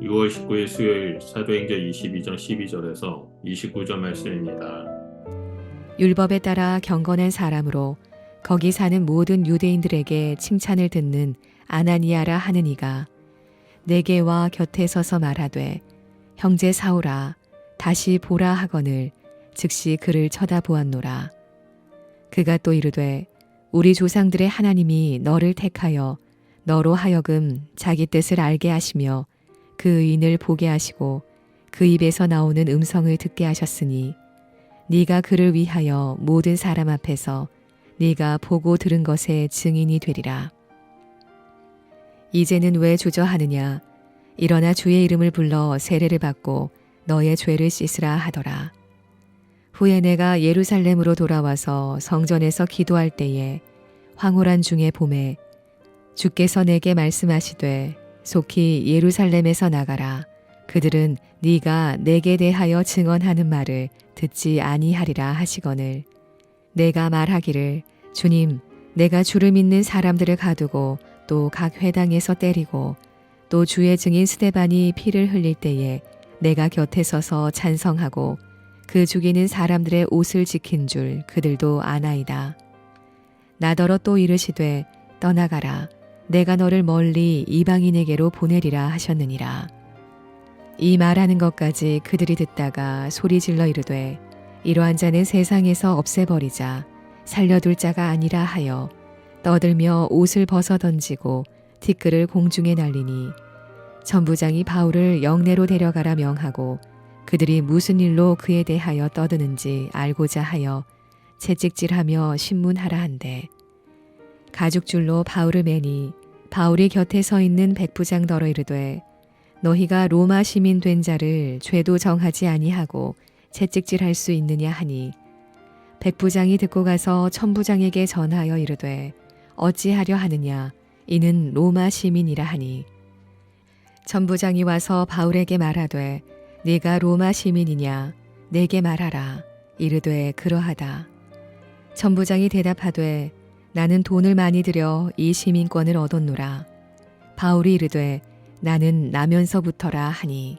6월 19일 수요일 사도행전 22장 12절에서 29절 말씀입니다. 율법에 따라 경건한 사람으로 거기 사는 모든 유대인들에게 칭찬을 듣는 아나니아라 하는 이가 내게 와 곁에 서서 말하되 형제 사오라 다시 보라 하거늘 즉시 그를 쳐다보았노라 그가 또 이르되 우리 조상들의 하나님이 너를 택하여 너로 하여금 자기 뜻을 알게 하시며 그 의인을 보게 하시고 그 입에서 나오는 음성을 듣게 하셨으니 네가 그를 위하여 모든 사람 앞에서 네가 보고 들은 것의 증인이 되리라. 이제는 왜 주저하느냐? 일어나 주의 이름을 불러 세례를 받고 너의 죄를 씻으라 하더라. 후에 내가 예루살렘으로 돌아와서 성전에서 기도할 때에 황홀한 중의 봄에 주께서 내게 말씀하시되 속히 예루살렘에서 나가라. 그들은 네가 내게 대하여 증언하는 말을 듣지 아니하리라 하시거늘 내가 말하기를 주님 내가 주를 믿는 사람들을 가두고 또 각 회당에서 때리고 또 주의 증인 스데반이 피를 흘릴 때에 내가 곁에 서서 찬성하고 그 죽이는 사람들의 옷을 지킨 줄 그들도 아나이다. 나더러 또 이르시되 떠나가라 내가 너를 멀리 이방인에게로 보내리라 하셨느니라. 이 말하는 것까지 그들이 듣다가 소리 질러 이르되 이러한 자는 세상에서 없애버리자 살려둘 자가 아니라 하여 떠들며 옷을 벗어 던지고 티끌을 공중에 날리니 천부장이 바울을 영내로 데려가라 명하고 그들이 무슨 일로 그에 대하여 떠드는지 알고자 하여 채찍질하며 신문하라 한대 가죽줄로 바울을 매니 바울이 곁에 서 있는 백부장 더러 이르되 너희가 로마 시민 된 자를 죄도 정하지 아니하고 채찍질할 수 있느냐 하니? 백부장이 듣고 가서 천부장에게 전하여 이르되 어찌하려 하느냐? 이는 로마 시민이라 하니. 천부장이 와서 바울에게 말하되 네가 로마 시민이냐? 내게 말하라. 이르되 그러하다. 천부장이 대답하되 나는 돈을 많이 들여 이 시민권을 얻었노라 바울이 이르되 나는 나면서부터라 하니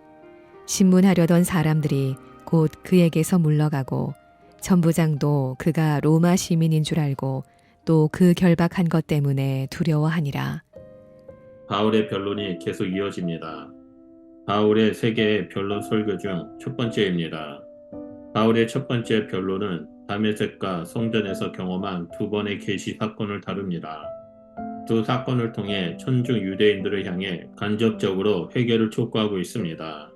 신문하려던 사람들이 곧 그에게서 물러가고 천부장도 그가 로마 시민인 줄 알고 또 그 결박한 것 때문에 두려워하니라. 바울의 변론이 계속 이어집니다. 바울의 세 개의 변론 설교 중 첫 번째입니다. 바울의 첫 번째 변론은 다메섹과 성전에서 경험한 두 번의 계시 사건을 다룹니다. 두 사건을 통해 천중 유대인들을 향해 간접적으로 회개를 촉구하고 있습니다.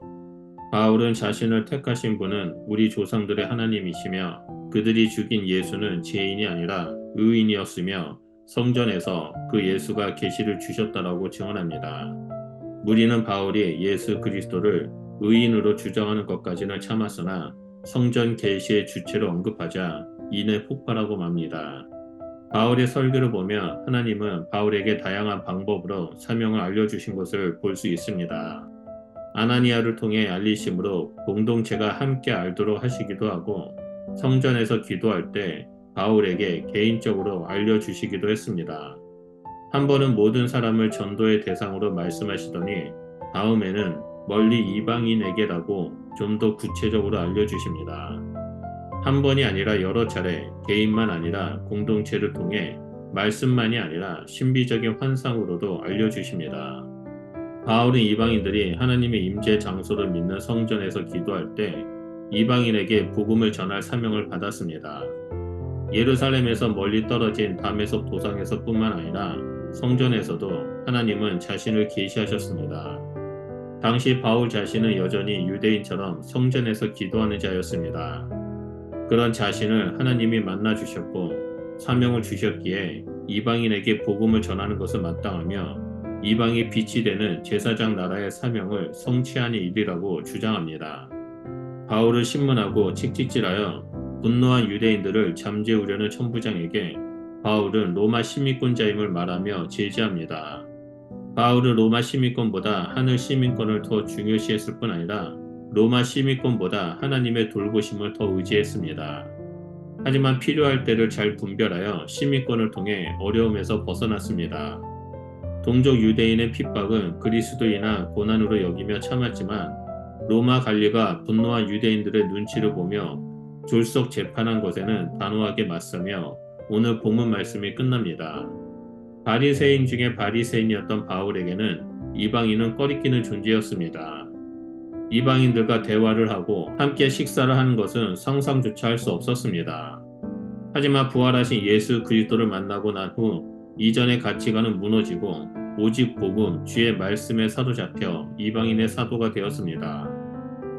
바울은 자신을 택하신 분은 우리 조상들의 하나님이시며 그들이 죽인 예수는 죄인이 아니라 의인이었으며 성전에서 그 예수가 계시를 주셨다라고 증언합니다. 무리는 바울이 예수 그리스도를 의인으로 주장하는 것까지는 참았으나 성전 계시의 주체로 언급하자 이내 폭발하고 맙니다. 바울의 설교를 보면 하나님은 바울에게 다양한 방법으로 사명을 알려주신 것을 볼 수 있습니다. 아나니아를 통해 알리심으로 공동체가 함께 알도록 하시기도 하고 성전에서 기도할 때 바울에게 개인적으로 알려주시기도 했습니다. 한 번은 모든 사람을 전도의 대상으로 말씀하시더니 다음에는 멀리 이방인에게라고 좀 더 구체적으로 알려주십니다. 한 번이 아니라 여러 차례 개인만 아니라 공동체를 통해 말씀만이 아니라 신비적인 환상으로도 알려주십니다. 바울은 이방인들이 하나님의 임재 장소를 믿는 성전에서 기도할 때 이방인에게 복음을 전할 사명을 받았습니다. 예루살렘에서 멀리 떨어진 담에석 도상에서 뿐만 아니라 성전에서도 하나님은 자신을 계시하셨습니다. 당시 바울 자신은 여전히 유대인처럼 성전에서 기도하는 자였습니다. 그런 자신을 하나님이 만나 주셨고 사명을 주셨기에 이방인에게 복음을 전하는 것은 마땅하며 이방의 빛이 되는 제사장 나라의 사명을 성취하는 일이라고 주장합니다. 바울을 신문하고 칙칙질하여 분노한 유대인들을 잠재우려는 천부장에게 바울은 로마 시민권자임을 말하며 제지합니다. 바울은 로마 시민권보다 하늘 시민권을 더 중요시했을 뿐 아니라 로마 시민권보다 하나님의 돌보심을 더 의지했습니다. 하지만 필요할 때를 잘 분별하여 시민권을 통해 어려움에서 벗어났습니다. 동족 유대인의 핍박은 그리스도이나 고난으로 여기며 참았지만 로마 관리가 분노한 유대인들의 눈치를 보며 졸속 재판한 것에는 단호하게 맞서며 오늘 본문 말씀이 끝납니다. 바리새인 중에 바리새인이었던 바울에게는 이방인은 꺼리끼는 존재였습니다. 이방인들과 대화를 하고 함께 식사를 하는 것은 상상조차 할 수 없었습니다. 하지만 부활하신 예수 그리스도를 만나고 난 후 이전의 가치관은 무너지고 오직 복음 주의 말씀에 사로잡혀 이방인의 사도가 되었습니다.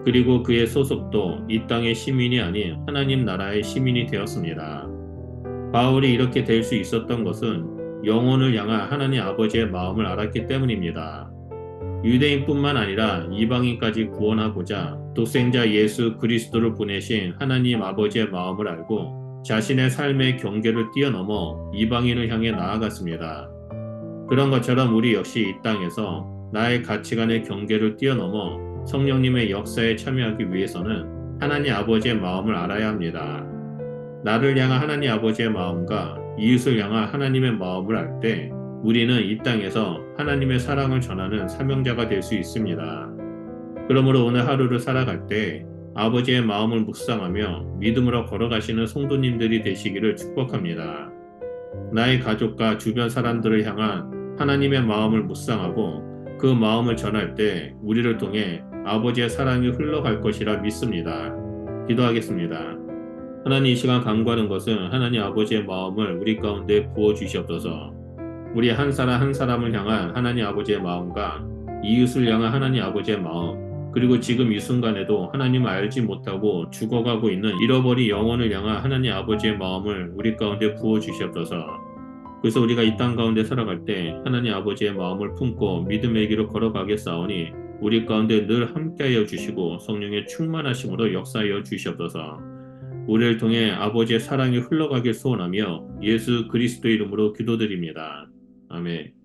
그리고 그의 소속도 이 땅의 시민이 아닌 하나님 나라의 시민이 되었습니다. 바울이 이렇게 될 수 있었던 것은 영혼을 향한 하나님 아버지의 마음을 알았기 때문입니다. 유대인뿐만 아니라 이방인까지 구원하고자 독생자 예수 그리스도를 보내신 하나님 아버지의 마음을 알고 자신의 삶의 경계를 뛰어넘어 이방인을 향해 나아갔습니다. 그런 것처럼 우리 역시 이 땅에서 나의 가치관의 경계를 뛰어넘어 성령님의 역사에 참여하기 위해서는 하나님 아버지의 마음을 알아야 합니다. 나를 향한 하나님 아버지의 마음과 이웃을 향한 하나님의 마음을 알 때 우리는 이 땅에서 하나님의 사랑을 전하는 사명자가 될 수 있습니다. 그러므로 오늘 하루를 살아갈 때 아버지의 마음을 묵상하며 믿음으로 걸어가시는 성도님들이 되시기를 축복합니다. 나의 가족과 주변 사람들을 향한 하나님의 마음을 묵상하고 그 마음을 전할 때 우리를 통해 아버지의 사랑이 흘러갈 것이라 믿습니다. 기도하겠습니다. 하나님 이 시간 간구하는 것은 하나님 아버지의 마음을 우리 가운데 부어 주시옵소서. 우리 한 사람 한 사람을 향한 하나님 아버지의 마음과 이웃을 향한 하나님 아버지의 마음, 그리고 지금 이 순간에도 하나님을 알지 못하고 죽어가고 있는 잃어버린 영혼을 향한 하나님 아버지의 마음을 우리 가운데 부어 주시옵소서. 그래서 우리가 이 땅 가운데 살아갈 때 하나님 아버지의 마음을 품고 믿음의 길을 걸어가겠사오니 우리 가운데 늘 함께하여 주시고 성령의 충만하심으로 역사하여 주시옵소서. 우리를 통해 아버지의 사랑이 흘러가길 소원하며 예수 그리스도 이름으로 기도드립니다. 아멘.